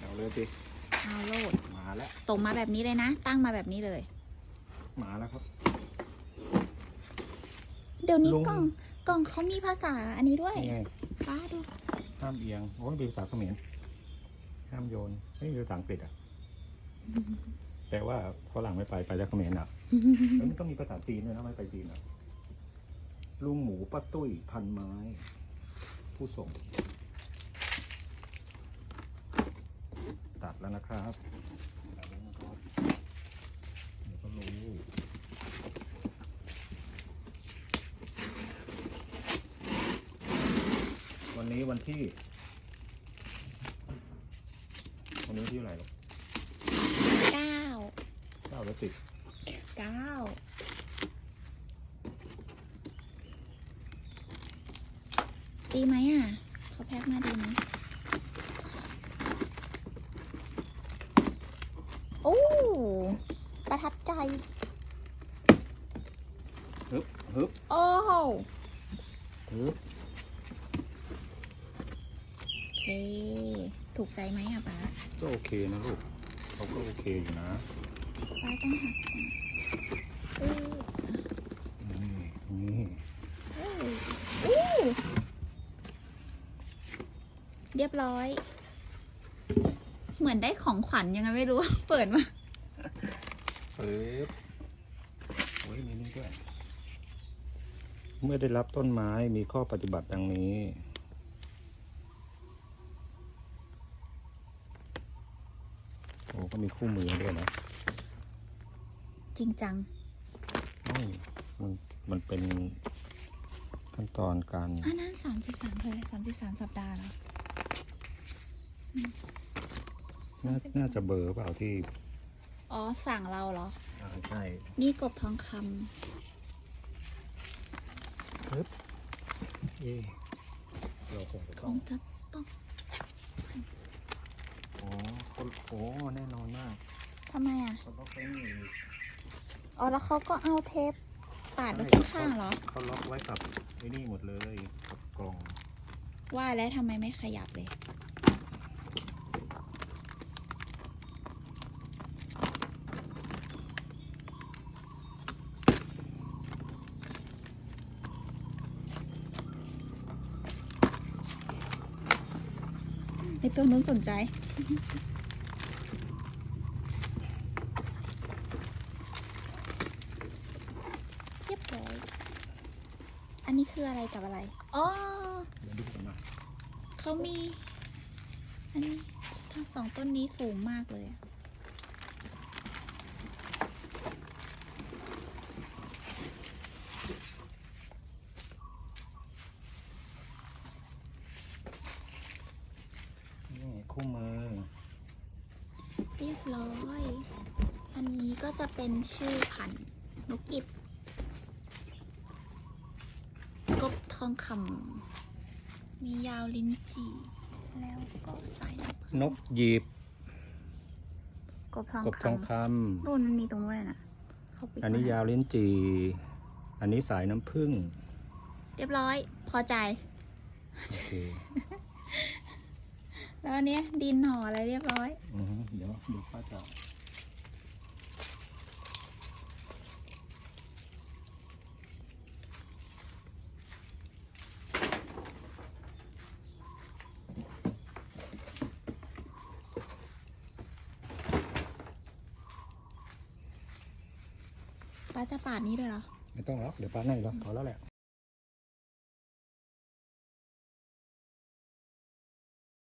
เอาเลยสิเอาโลดมาแล้วตรงมาแบบนี้เลยนะ ตั้งมาแบบนี้เลย มาแล้วครับ เดี๋ยวนี้ลุง กล่องกล่องเขามีภาษาอันนี้ด้วยนี่ไงป้าดู ห้ามเอียงโอ้ยเป็นภาษาเขมรห้ามโยนไม่มีภาษาอังกฤษอะแต่ว่าฝรั่งไม่ไปไปแล้วเขมรอะแล้วมันต้องมีภาษาจีนด้วยนะไม่ไปจีนอะลุงหมูป้าตุ้ยพันไม้ ผู้ส่ง ตัดแล้วนะครับตัดแล้วนะครับเดี๋ยวก็รู้วันนี้วันที่ วันนี้วันที่อะไรลูกเก้าเก้าหรือสิบเก้าดีไหมอะเขาแพ็คมาดีไหม โอ้ ประทับใจฮึบฮึบโอ้โหฮึบโอเค ถูกใจไหมอะป้าก็โอเคนะลูกเขาก็โอเคอยู่นะป้าต้องหักก่อนเออนี่นี่เอออู้เรียบร้อย เหมือนได้ของขวัญยังไงไม่รู้ เปิดมาปึ๊บโอ้ยมีนี่ด้วยเมื่อได้รับต้นไม้มีข้อปฏิบัติดังนี้ โอ้ก็มีคู่มือด้วยนะจริงจังเอ้ามันมันเป็นขั้นตอนการอันนั้นสามสิบสามเลยสามสิบสามสัปดาห์เหรอ น่าน่าจะเบอร์เปล่าที่อ๋อสั่งเราเหรอ อ่าใช่นี่กบทองคปึ๊บเย่เราคงจะำคต้องงจะต้องโอ้คนโอ้แน่นอนมากทำไมอะ เขาต้องเป็นอ๋อแล้วเขาก็เอาเทปปาดไว้ข้างๆเหรอ เขาล็อกไว้กับไอ้นี่หมดเลยกับกล่องว่าแล้วทำไมไม่ขยับเลย ตัวนู้นสนใจ เรียบร้อย อันนี้คืออะไรกับอะไร อ๋อ เดี๋ยวดูกันมาเขามี อันนี้ทั้งสองต้นนี้สูงมากเลยอะ นี่ คู่มือ เรียบร้อย อันนี้ก็จะเป็นชื่อพันธุ์นกอิบกบทองคำมียาวลิ้นจี่แล้วก็สายน้ำผึ้งนกหยิบกบทองกบทองคคำนู่นมันมีตรงนู้นเลยนะเขาปิดำอันนี้ไว้ยาวลิ้นจี่อันนี้สายน้ำผึ้งเรียบร้อย พอใจ โอเค แล้วอันเนี้ยดินห่ออะไรเรียบร้อย อือฮึเดี๋ยวดูป้าจะป้าจะปาดนี้ด้วยเหรอ ไม่ต้องล็อกเดี๋ยวป้าให้ล็อกพอแล้วแหละ